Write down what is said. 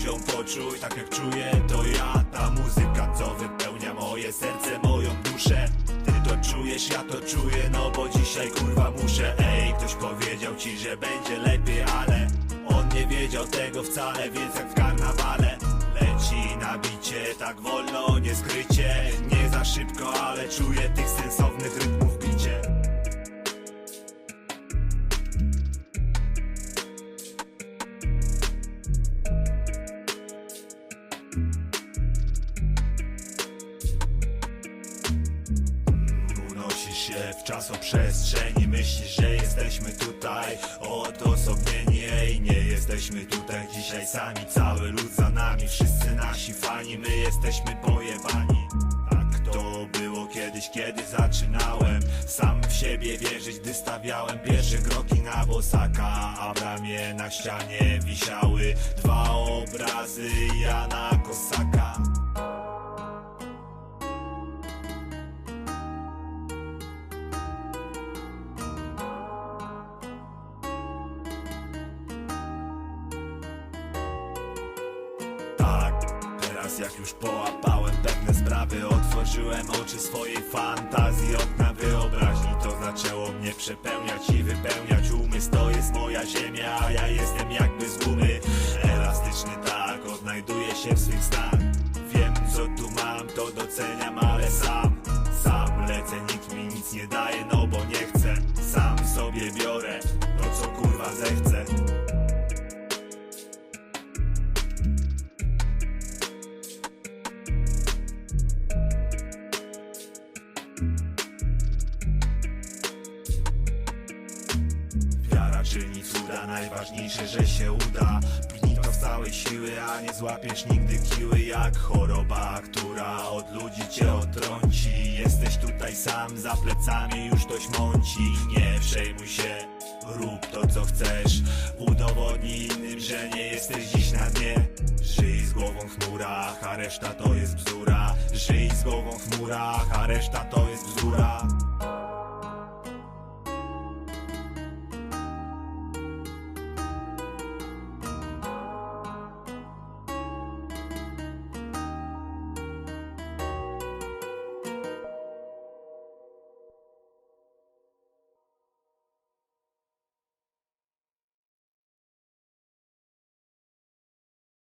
to ziom poczuj Tak jak czuję to ja. Ta muzyka co wypełnia moje serce Moją duszę. Ty to czujesz, ja to czuję No bo dzisiaj kurwa muszę. Ej, ktoś powiedział ci, że będzie lepiej Ale on nie wiedział tego wcale Więc jak w karnawale. Leci na bicie, tak wolno, nie skrycie. Nie za szybko, ale czuję tych sensownych rytmów się w czasoprzestrzeni Myślisz, że jesteśmy tutaj Odosobnieni, ej, nie jesteśmy tutaj dzisiaj sami. Cały lud za nami, wszyscy nasi fani My jesteśmy pojebani. Tak to było kiedyś, kiedy zaczynałem Sam w siebie wierzyć, gdy stawiałem pierwsze kroki na bosaka A w ramię na ścianie wisiały dwa obrazy Jana jak już połapałem pewne sprawy Otworzyłem oczy swojej fantazji, okna wyobraźni To zaczęło mnie przepełniać i wypełniać. Umysł To jest moja ziemia, a ja jestem jakby z gumy. Elastyczny tak, odnajduję się w swych snach. Wiem co tu mam, to doceniam, ale sam Sam lecę, nikt mi nic nie daje, no bo nie chcę. Sam sobie biorę czyni cuda, najważniejsze, że się uda. Pnij to z całej siły, a nie złapiesz nigdy kiły Jak choroba, która od ludzi cię odtrąci. Jesteś tutaj sam, za plecami już ktoś mąci. Nie przejmuj się, rób to co chcesz. Udowodnij innym, że nie jesteś dziś na dnie. Żyj z głową w chmurach, a reszta to jest bzdura. Żyj z głową w chmurach, a reszta to jest